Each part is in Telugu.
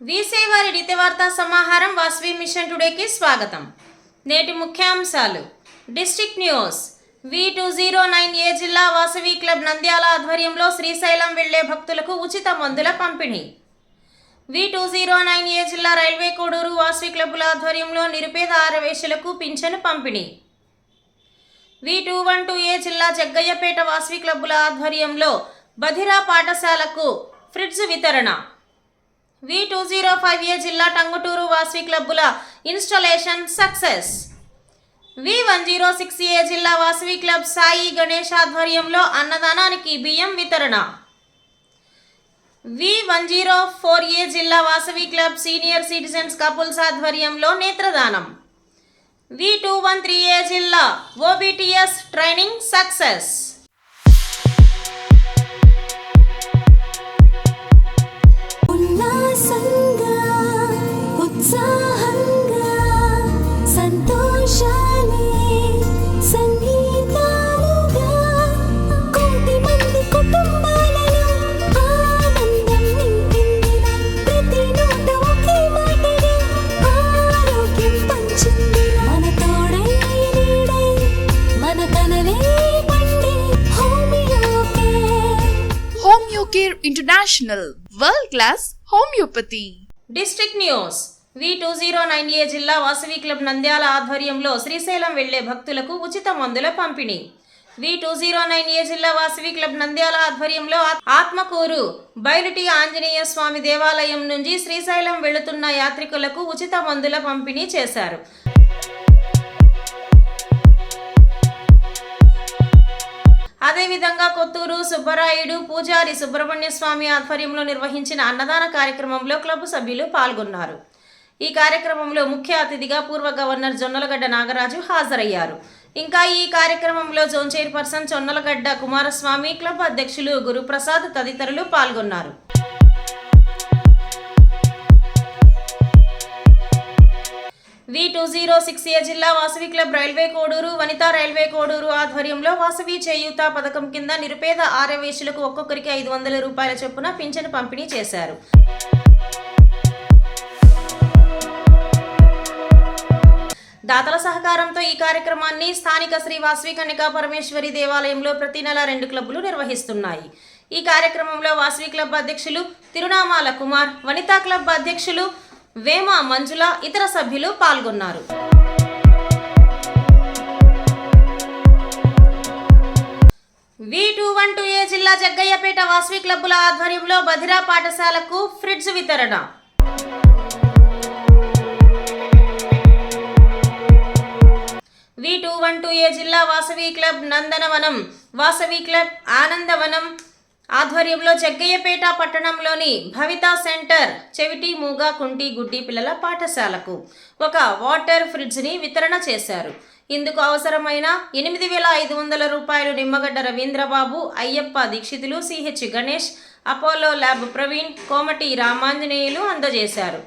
విసేవారి వీసేవారి నిత్యవార్తా సమాహారం వాసవి మిషన్ టుడేకి స్వాగతం. నేటి ముఖ్యాంశాలు. District news. V two zero nine A జిల్లా వాసవి క్లబ్ నంద్యాల ఆధ్వర్యంలో శ్రీశైలం వెళ్ళే భక్తులకు ఉచిత మందుల పంపిణీ. V two zero nine A జిల్లా రైల్వే కోడూరు వాసవి క్లబ్బుల ఆధ్వర్యంలో నిరుపేద ఆరవేశులకు పింఛను పంపిణీ. V two one two A జిల్లా జగ్గయ్యపేట వాసవి క్లబ్బుల ఆధ్వర్యంలో బధిరా పాఠశాలకు ఫ్రిడ్జ్ వితరణ. V two zero five A జిల్లా Tanguturu Vasavi క్లబ్బుల installation success. V one zero six A జిల్లా వాసవి క్లబ్ సాయి గణేష్ ఆధ్వర్యంలో అన్నదానానికి బియ్యం వితరణ. V one zero four A జిల్లా Vasavi club senior citizens couples ఆధ్వర్యంలో నేత్రదానం. V two one three A జిల్లా OBTS training success. Care international world class homeopathy district news V two zero nine A జిల్లా వాసవి క్లబ్ నంద్యాల ఆధ్వర్యంలో శ్రీశైలం వెళ్ళే భక్తులకు ఉచిత మందుల పంపిణీ. V two zero nine A జిల్లా వాసవి క్లబ్ నంద్యాల ఆధ్వర్యంలో ఆత్- ఆత్మకూరు బైలుటి ఆంజనేయ స్వామి దేవాలయం నుంచి శ్రీశైలం వెళుతున్న యాత్రికులకు ఉచిత మందుల పంపిణీ చేశారు. అదేవిధంగా కొత్తూరు సుబ్బరాయుడు పూజారి సుబ్రహ్మణ్య స్వామి ఆధ్వర్యంలో నిర్వహించిన అన్నదాన కార్యక్రమంలో క్లబ్ సభ్యులు పాల్గొన్నారు. ఈ కార్యక్రమంలో ముఖ్య అతిథిగా పూర్వ గవర్నర్ జొన్నలగడ్డ నాగరాజు హాజరయ్యారు. ఇంకా ఈ కార్యక్రమంలో zone chairperson Jonnalagadda Kumaraswamy club అధ్యక్షులు గురుప్రసాద్ తదితరులు పాల్గొన్నారు. V two zero six A జిల్లా Vasavi club railway Koduru Vanitha railway Koduru ఆధ్వర్యంలో వాసవి చేయూత పథకం కింద నిరుపేద ఆరవేశులకు ఒక్కొక్కరికి ఐదు వందల రూపాయల చొప్పున పింఛను పంపిణీ చేశారు. దాతల సహకారంతో ఈ కార్యక్రమాన్ని స్థానిక శ్రీ వాసవి కన్యకా పరమేశ్వరి దేవాలయంలో ప్రతి నెల రెండు క్లబ్బులు నిర్వహిస్తున్నాయి. ఈ కార్యక్రమంలో వాసవి క్లబ్ అధ్యక్షులు తిరునామాల కుమార్ వనితా క్లబ్ అధ్యక్షులు వేమ మంజుల ఇతర సభ్యులు పాల్గొన్నారు. V two one two A జిల్లా జగ్గయ్యపేట వాస్వి క్లబ్బుల ఆధ్వర్యంలో బధిరా పాఠశాలకు ఫ్రిడ్జ్ వితరణ. V two one two A జిల్లా వాసవి క్లబ్ నందనవనం వాసవి క్లబ్ ఆనందవనం ఆధ్వర్యంలో జగ్గయ్యపేట పట్టణంలోని భవితా సెంటర్ చెవిటి మూగ కుంటి గుడ్డి పిల్లల పాఠశాలకు ఒక వాటర్ ఫ్రిడ్జ్ని వితరణ చేశారు. ఇందుకు అవసరమైన ఎనిమిది వేల ఐదు వందల రూపాయలు Nimmagadda Ravindrababu Ayyappa Dikshitulu CH Ganesh Apollo lab Praveen Komati Ramanjaneyulu అందజేశారు.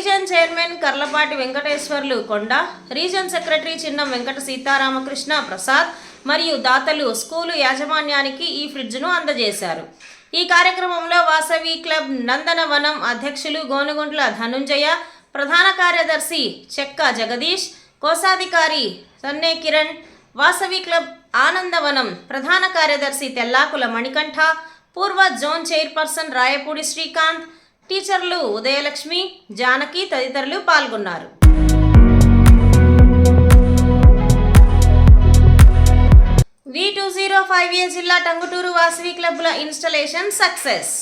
Region chairman Karlapati Venkateswarlu Konda region secretary Chinnam Venkata Sitaramakrishna Prasad మరియు దాతలు స్కూలు యాజమాన్యానికి ఈ ఫ్రిడ్జ్ను అందజేశారు. ఈ కార్యక్రమంలో వాసవి క్లబ్ నందనవనం అధ్యక్షులు గోనుగుంట్ల ధనుంజయ ప్రధాన కార్యదర్శి చెక్క జగదీష్ కోశాధికారి సన్నే కిరణ్ వాసవి క్లబ్ ఆనందవనం ప్రధాన కార్యదర్శి తెల్లాకుల మణికంఠ పూర్వ జోన్ చైర్పర్సన్ రాయపూడి శ్రీకాంత్ టీచర్లు ఉదయలక్ష్మి జానకి తదితరులు పాల్గొన్నారు. V two zero five A జిల్లా Tanguturu Vasavi క్లబ్ల installation success.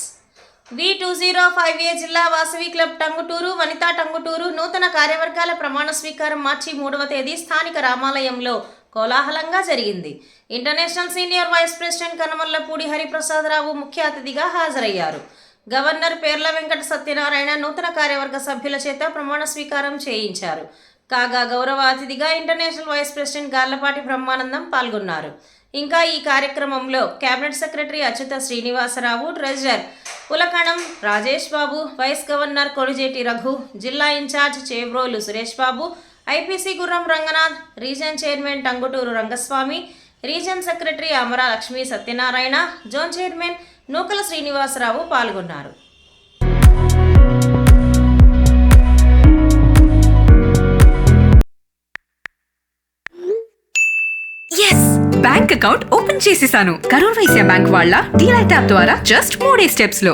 V two zero five A జిల్లా వాసవి క్లబ్ టంగుటూరు వనితా టంగుటూరు నూతన కార్యవర్గాల ప్రమాణ స్వీకారం మార్చి మూడవ తేదీ స్థానిక రామాలయంలో కోలాహలంగా జరిగింది. International senior vice president Kanamallapudi Hariprasadarao ముఖ్య అతిథిగా హాజరయ్యారు. గవర్నర్ పేర్ల వెంకట సత్యనారాయణ నూతన కార్యవర్గ సభ్యుల చేత ప్రమాణ స్వీకారం చేయించారు. కాగా గౌరవ అతిథిగా international vice president Garlapati Brahmanandam పాల్గొన్నారు. ఇంకా ఈ కార్యక్రమంలో cabinet secretary Achyuta Srinivasarao treasurer Pulakanam Rajesh Babu vice governor Konijeti Raghu జిల్లా incharge Chebrolu Suresh Babu IPC Gurram Ranganath region chairman Tanguturu Rangaswamy region secretary Amara Lakshmi Satyanarayana zone chairman Nukala Srinivasarao పాల్గొన్నారు. ఎస్ బ్యాంక్ అకౌంట్ ఓపెన్ చేసేసాను. కరూర్ వైశ్య బ్యాంక్ వాళ్ళ డీలైట్ యాప్ ద్వారా జస్ట్ మూడే స్టెప్స్లో.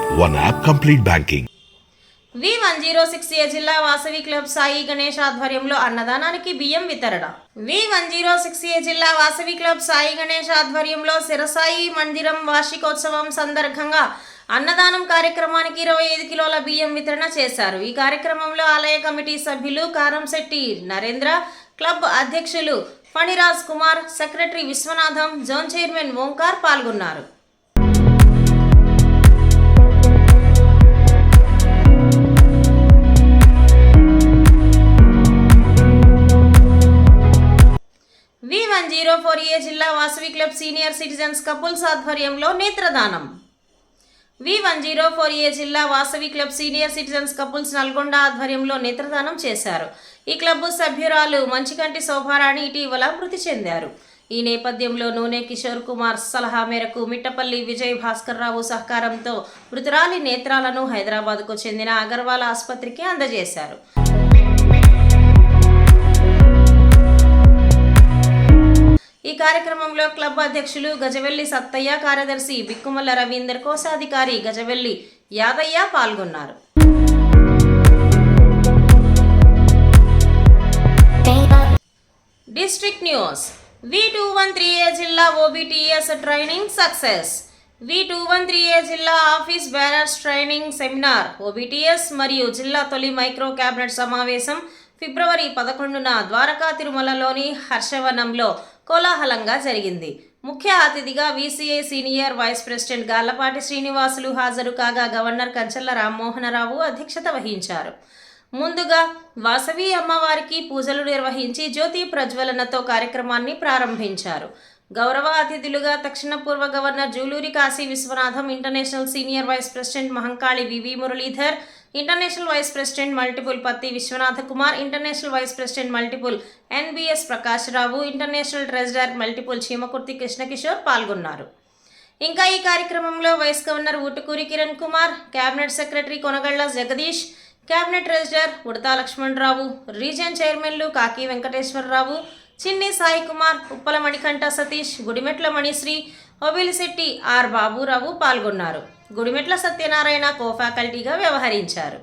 One app complete banking V one zero six A జిల్లా వాసవి క్లబ్ సాయి గణేష్ ఆధ్వర్యంలో అన్నదానానికి బియ్యం వితరణ. V one zero six A జిల్లా వాసవి క్లబ్ సాయి గణేష్ ఆధ్వర్యంలో శిరసాయి మందిరం వార్షికోత్సవం సందర్భంగా అన్నదానం కార్యక్రమానికి ఇరవై ఐదు కిలోల బియ్యం వితరణ చేశారు. ఈ కార్యక్రమంలో ఆలయ కమిటీ సభ్యులు కారంశెట్టి నరేంద్ర క్లబ్ అధ్యక్షులు Phaniraj Kumar secretary Vishwanatham zone chairman Omkar పాల్గొన్నారు. V one zero four A జిల్లా Vasavi club senior citizens couples ఆధ్వర్యంలో నేత్రదానం. V one zero four A జిల్లా Vasavi club senior citizens couples Nalgonda ఆధ్వర్యంలో నేత్రదానం చేశారు. ఈ క్లబ్ సభ్యురాలు మంచికంటి శోభారాణి ఇటీవల మృతి చెందారు. ఈ నేపథ్యంలో నూనె కిషోర్ కుమార్ సలహా మేరకు మిట్టపల్లి విజయ్ భాస్కర్ రావు సహకారంతో మృతురాలి నేత్రాలను హైదరాబాద్కు చెందిన అగర్వాల్ ఆసుపత్రికి అందజేశారు. ఈ కార్యక్రమంలో క్లబ్ అధ్యక్షులు గజవెల్లి సత్తయ్య కార్యదర్శి బిక్కుమల్ల రవీందర్ కోశాధికారి గజవెల్లి యాదయ్య పాల్గొన్నారు. District news. V two one three A జిల్లా OBTS training success. V two one three A జిల్లా office bearers training seminar OBTS మరియు జిల్లా తొలి మైక్రో క్యాబినెట్ సమావేశం ఫిబ్రవరి పదకొండున ద్వారకా తిరుమలలోని హర్షవనంలో కోలాహలంగా జరిగింది. ముఖ్య అతిథిగా VCI senior vice president Gallapati Srinivasulu హాజరు కాగా గవర్నర్ కంచర్ల రామ్మోహనరావు అధ్యక్షత వహించారు. ముందుగా వాసవి అమ్మవారికి పూజలు నిర్వహించి జ్యోతి ప్రజ్వలనతో కార్యక్రమాన్ని ప్రారంభించారు. గౌరవ అతిథులుగా దక్షిణ పూర్వ governor Juluri Kashi Vishwanatham international senior vice president Mahankali VV Muralidhar international vice president multiple Patti Vishwanatha Kumar international vice president multiple NBS Prakash Rao international treasurer multiple Cheemakurthi Krishnakishore పాల్గొన్నారు. ఇంకా ఈ కార్యక్రమంలో vice governor Utukuri Kiran Kumar cabinet secretary Konagalla Jagadish cabinet treasurer Udata Lakshmanarao region చైర్మన్లు కాకి వెంకటేశ్వరరావు చిన్ని సాయి కుమార్ ఉప్పల మణికంఠ సతీష్ గుడిమెట్ల మణిశ్రీ ఒబిలిశెట్టి ఆర్ బాబురావు పాల్గొన్నారు. గుడిమెట్ల సత్యనారాయణ కో ఫ్యాకల్టీగా వ్యవహరించారు.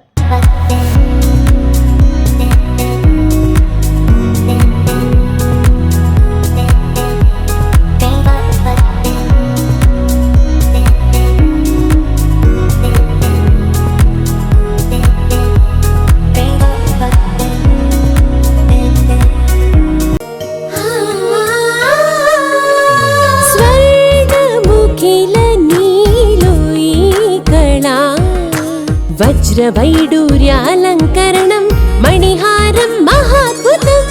వజ్రవైడూర్యాలంకరణం మణిహారం మహాద్భుతం.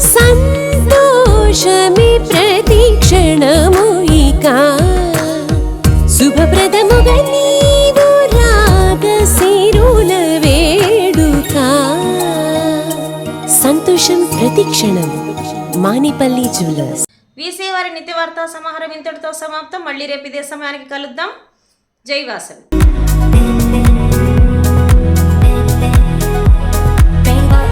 సంతోషమి ప్రతిక్షణము ఇక. శుభప్రదముగా నీవు రాగ వేడుక. సంతోషం ప్రతిక్షణం మానిపల్లి జ్యువెలర్స్. వీసీ వారి నిత్య వార్తా సమాహారం ఇంతటితో సమాప్తం. మళ్ళీ రేపు ఇదే సమయానికి కలుద్దాం. జై వాసవి.